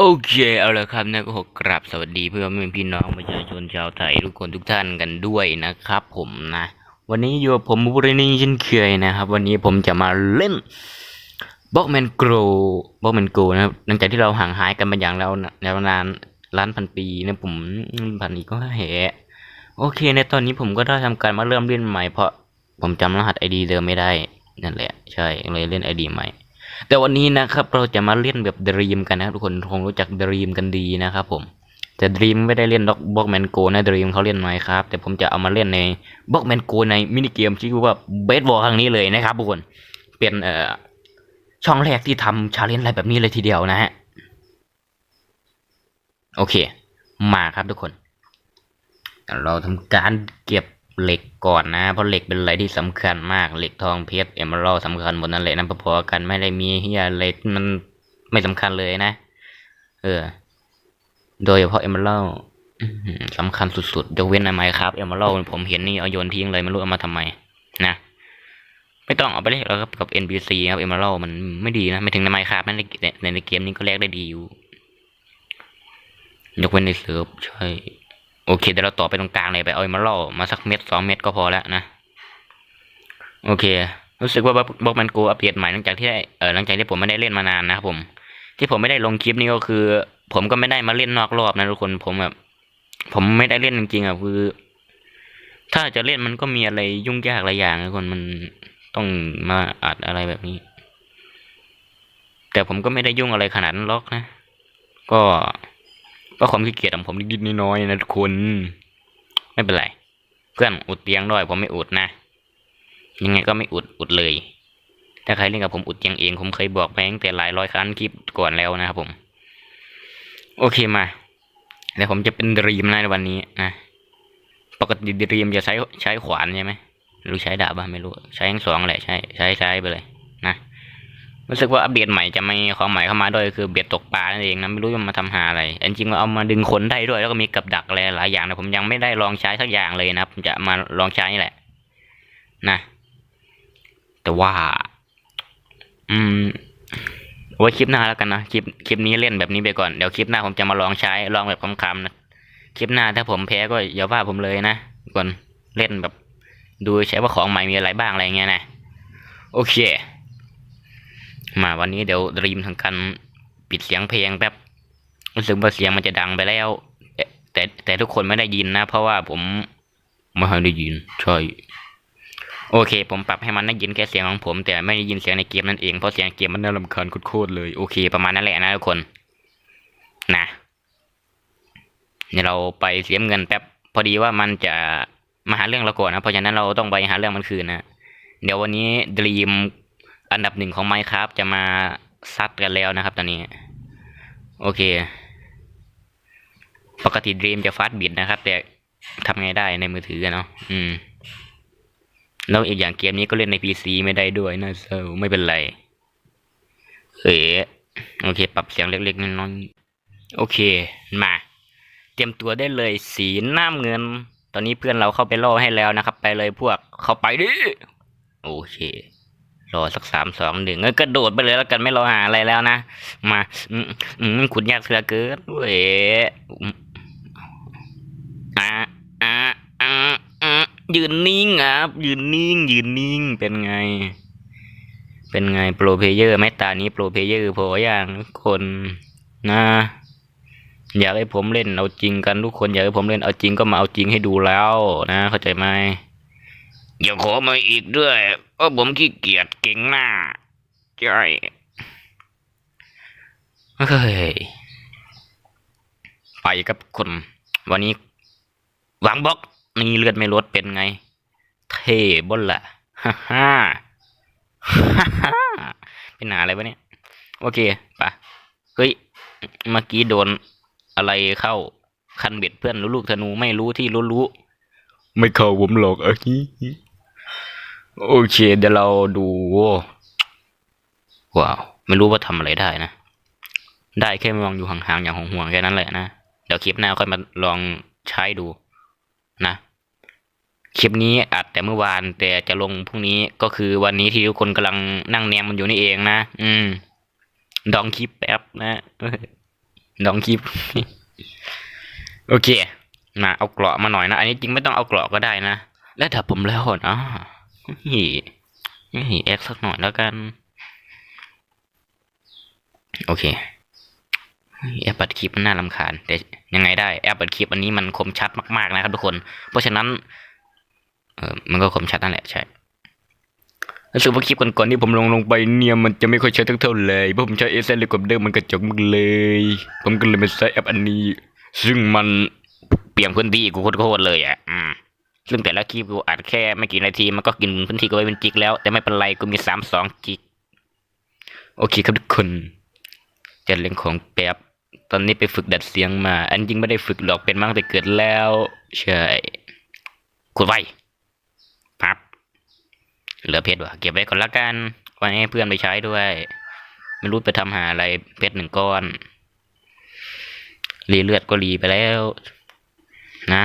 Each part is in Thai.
โอเคเอาละครับนะก็ขอกราบสวัสดีเพื่อนแม่พี่น้องประชาชนชาวไทยทุกคนทุกท่านกันด้วยนะครับ ผมนะ วันนี้อยู่กับผมบุรีนี่เช่นเคยนะครับ วันนี้ผมจะมาเล่นบ็อกแมนโกรบ็อกแมนโกนะครับหลังจากที่เราห่างหายกันมาอย่างแล้วยาวนานล้านพันปีนะผมพันนี้ก็แหะโอเค ในตอนนี้ผมก็ได้ทำการมาเริ่มเล่นใหม่เพราะผมจำรหัสไอดีเดิมไม่ได้นั่นแหละ ใช่เลยเล่นไอดีใหม่ แต่วันนี้นะครับเราจะมาเล่นแบบดรีมกันนะทุกคนคงรู้จักดรีมกันดีนะครับผมแต่ดรีมไม่ได้เล่นด็อกบ็อกแมนโกนะดรีมเขาเล่นไหมครับแต่ผมจะเอามาเล่นในบล็อกแมนโกในมินิเกมชื่อว่าเบสบอลครั้งนี้เลยนะครับทุกคนเป็นเอ่อช่องแรกที่ทำชาเลนจ์อะไรแบบนี้เลยทีเดียวนะฮะโอเค มาครับทุกคน เราทำการเก็บ เหล็กก่อนนะ เพราะเหล็กเป็นอะไรที่สำคัญมาก เหล็กทองเพชรเอมเมอรัลสำคัญหมดนั่นแหละนะพอๆกันไม่ได้มีเฮียอะไรมันไม่สำคัญเลยนะ เออ โดยเฉพาะเอมเมอรัลสำคัญสุดๆยกเว้นในไมครับเอมเมอรัลผมเห็นนี่เอาโยนทิ้งเลยไม่รู้เอามาทำไม นะไม่ต้องเอาไปเลยแล้วครับกับ NPC ครับเอมเมอรัลมันไม่ดีนะไม่ถึงในไมครับในในในเกมนี้ก็แลกได้ดีอยู่ยกเว้นในเซิร์ฟใช่ โอเคเดี๋ยวเราต่อไปตรงกลางเลยไปเอามาล่อมาสักเม็ดสองเม็ดก็พอแล้วนะ โอเค รู้สึกว่าบล็อกมันกูอัปเดตใหม่หลังจากที่ได้เออหลังจากที่ผมไม่ได้เล่นมานานนะครับผม ที่ผมไม่ได้ลงคลิปนี้ก็คือ ผมก็ไม่ได้มาเล่นนอกรอบนะทุกคนผมแบบผมไม่ได้เล่นจริงๆอะคือ ถ้าจะเล่นมันก็มีอะไรยุ่งยากหลายอย่างนะทุกคนมันต้องมาอัดอะไรแบบนี้ แต่ผมก็ไม่ได้ยุ่งอะไรขนาดนั้นหรอกนะ ก็ ก็ความขี้เกียจของผมนิดๆน้อยๆนะทุกคน ไม่เป็นไร เพื่อนอุดเตียงด้วยผมไม่อุดนะ ยังไงก็ไม่อุดอุดเลย ถ้าใครเล่นกับผมอุดเตียงเองผมเคยบอกไปตั้งแต่หลายร้อยครั้งคลิปก่อนแล้วนะครับผม โอเคมาเดี๋ยวผมจะเป็นดรีมนะในวันนี้นะปกติดรีมจะใช้ใช้ขวานใช่ไหมหรือใช้ดาบบ้างไม่รู้ ใช้ทั้งสองแหละใช้ใช้ใช้ไปเลย รู้สึกว่าอัปเดตใหม่จะไม่ของใหม่เข้ามาด้วยคือเบ็ดตกปลานั่นเองนะไม่รู้จะมาทำหาอะไรจริงๆเอามาดึงขนได้ด้วยแล้วก็มีกับดักอะไรหลายอย่างนะผมยังไม่ได้ลองใช้สักอย่างเลยนะผมจะมาลองใช้นี่แหละ นะ แต่ว่า อืมไว้คลิปหน้าแล้วกันนะคลิปคลิปนี้เล่นแบบนี้ไปก่อนเดี๋ยวคลิปหน้าผมจะมาลองใช้ลองแบบคำๆนะคลิปหน้าถ้าผมแพ้ก็อย่าว่าผมเลยนะก่อนเล่นแบบ ดูใช้ว่าของใหม่มีอะไรบ้างอะไรเงี้ยนะโอเค มาวันนี้เดี๋ยวรีมทางการปิดเสียงเพลงแป๊บรู้สึกว่าเสียงมันจะดังไปแล้ว แต่แต่ทุกคนไม่ได้ยินนะ เพราะว่าผมไม่ได้ยินใช่โอเค ผมปรับให้มันได้ยินแค่เสียงของผม แต่ไม่ได้ยินเสียงในเกมนั่นเองเพราะเสียงเกมมันน่ารำคาญโคตรเลยโอเค ประมาณนั้นแหละนะทุกคน นะเดี๋ยเราไปเสียเงินแป๊บพอดีว่ามันจะมาหาเรื่องเราก่อนนะเพราะฉะนั้นเราต้องไปหาเรื่องมันคืนนะเดี๋ยววันนี้ดรีม อันดับหนึ่งของไมค์ครับจะมาซัดกันแล้วนะครับตอนนี้ โอเค ปกติดรีมจะฟาสบิดนะครับ แต่ทำไงได้ในมือถือเนาะอืม แล้วอีกอย่างเกมนี้ก็เล่นในพีซีไม่ได้ด้วยนะเซลไม่เป็นไร เอ๋โอเค ปรับเสียงเล็กๆน้อยๆโอเค มา เตรียมตัวได้เลยสีน้ำเงิน ตอนนี้เพื่อนเราเข้าไปล่อให้แล้วนะครับ ไปเลยพวกเข้าไปดิโอเค รอสักสามสองหนึ่งก็กระโดดไปเลยแล้วกันไม่รอหาอะไรแล้วนะ มาอืมขุดยากเสือเกินเว้ยอะอะอะอะยืนนิ่งครับยืนนิ่ง ยืนนิ่งเป็นไง เป็นไงโปรเพเยอร์ไหม่ตานี้โปรเพเยอร์พออย่างทุกคนนะอยากให้ผมเล่นเอาจริงกันทุกคนอยากให้ผมเล่นเอาจริงก็มาเอาจริงให้ดูแล้วนะ เข้าใจไหม อย่าขอมาอีกด้วยเพราะผมขี้เกียจเก่งหน้าใช่เฮ้ยไปกับคน วันนี้วางบล็อกนี่เลือดไม่ลดเป็นไง เท่บนละฮ่าฮ่าฮ่าฮ่าเป็นหนาอะไรวะเนี่ย โอเคปะเฮ้ย เมื่อกี้โดนอะไรเข้าคันเบ็ดเพื่อนรู้ลูกธนูไม่รู้ที่รู้รู้ ไม่เข้าผมหรอกเอ้ย โอเคเดี๋ยวเราดูว้าวไม่รู้ว่าทำอะไรได้นะ ได้แค่มองอยู่ห่างๆอย่างห่วงๆแค่นั้นแหละนะ เดี๋ยวคลิปหน้าค่อยมาลองใช้ดูนะ คลิปนี้อัดแต่เมื่อวานแต่จะลงพรุ่งนี้ก็คือวันนี้ที่ทุกคนกำลังนั่งแนมมันอยู่นี่เองนะ อืม ดองคลิปแป๊บนะน้องคลิป โอเคมาเอาเกราะมาหน่อยนะ อันนี้จริงไม่ต้องเอาเกราะก็ได้นะ แล้วถ้าผมแล้วนะ นี่นี่แอคสักหน่อยแล้วกัน โอเคแอปปิดคลิปมันน่ารำคาญ แต่ยังไงได้แอปปิดคลิปอันนี้มันคมชัดมากๆนะครับทุกคน เพราะฉะนั้น เออมันก็คมชัดนั่นแหละใช่รู้สึกว่าคลิปก่อนๆที่ผมลงลงไปเนี่ยมันจะไม่ค่อยชัดเท่าไหร่เพราะผมใช้เอเซนเลยกับเดิมมันกระจกมากเลย ผมก็เลยมาใช้แอปอันนี้ ซึ่งมันเปลี่ยนพื้นที่กูโคตรเลยอะ อืม ซึ่งแต่ละคลิปกูอัดแค่ไม่กี่นาทีมันก็กินพื้นที่กูไว้เป็นจิกแล้ว แต่ไม่เป็นไรกูมีสามสองจิก โอเคครับทุกคนจะเรื่องของแป๊บตอนนี้ไปฝึกดัดเสียงมา อันจริงไม่ได้ฝึกหรอกเป็นมาตั้งแต่เกิดแล้วใช่ขุดไว้พับ เหลือเพชรวะเก็บไว้ก่อนละกันไว้ให้เพื่อนไปใช้ด้วย ไม่รู้ไปทำหาอะไรเพชรหนึ่งก้อนรีเลือดก็รีไปแล้ว นะ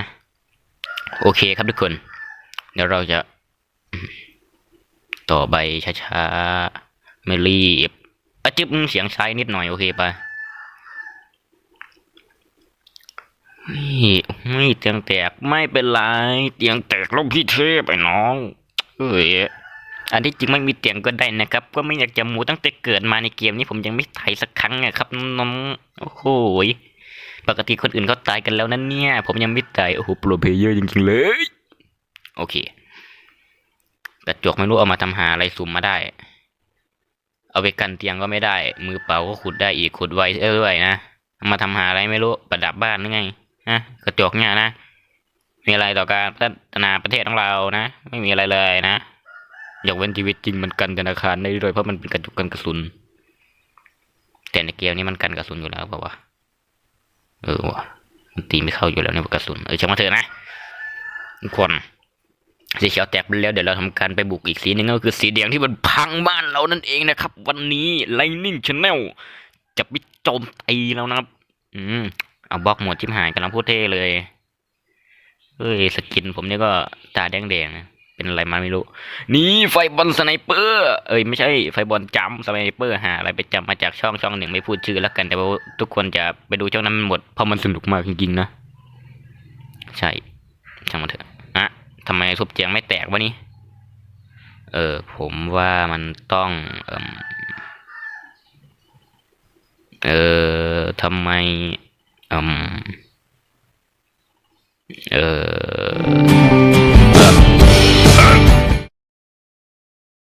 โอเคครับทุกคน เดี๋ยวเราจะ ต่อใบช้าๆไม่รีบอะจึ๊บเสียงใช้นิดหน่อยโอเคปะนี่ไม่เตียงแตกไม่เป็นไรเตียงแตกแลบพี่เทพไอ้น้องเอ้ยอันที่จริงไม่มีเตียงก็ได้นะครับ ก็ไม่อยากจะมูตั้งแต่เกิดมาในเกมนี้ผมยังไม่ไถ่ายสักครั้งอะครับน้องโอ้โห ปกติคนอื่นเขาตายกันแล้วนั่นเนี่ย ผมยังไม่ตาย โอ้โหโปรเพเยอร์จริงๆเลย โอเค กระจกไม่รู้เอามาทำหาอะไรสุ่มมาได้ เอาไปกันเตียงก็ไม่ได้ มือเปล่าก็ขุดได้อีกขุดไวเรื่อ้ยนะ มาทำหาอะไรไม่รู้ ประดับบ้านหรือไงฮะกระจกเนี่ยนะ มีอะไรต่อการพัฒนาประเทศของเรานะ ไม่มีอะไรเลยนะยกเว้นชีวิตจริงมันกันธนาคารได้ด้วยเพราะมันเป็นกระจกกันกระสุน แต่ในเกมนี้มันกันกระสุนอยู่แล้วเปล่าวะ เออว่ะมันตีไม่เข้าอยู่แล้วเนี่ยกระสุน เออช่างมาเถอะนะทุกคนสีเขียวแตกไปแล้วเดี๋ยวเราทำการไปบุกอีกสีหนึ่งก็คือสีแดงที่มันพังบ้านเรานั่นเองนะครับ วันนี้ Lightning Channel จะไปโจมตีแล้วนะครับ อืมเอาบล็อกหมดชิมหายกำลังพูดเท่เลยเฮ้ยสกินผมนี่ก็ตาแดงๆนะ เป็นอะไรมาไม่รู้ นี่ไฟบอลสไนเปอร์ เอ้ยไม่ใช่ไฟบอลจัมสไนเปอร์หาอะไรไปจำมาจากช่องช่องหนึ่งไม่พูดชื่อแล้วกันแต่ว่าทุกคนจะไปดูช่องนั้นหมดเพราะมันสนุกมากจริงๆนะ ใช่ ช่างมันเถอะอะทำไมทุบเจียงไม่แตกวะนี่เออผมว่ามันต้องเอมเออทำไมเอมเออ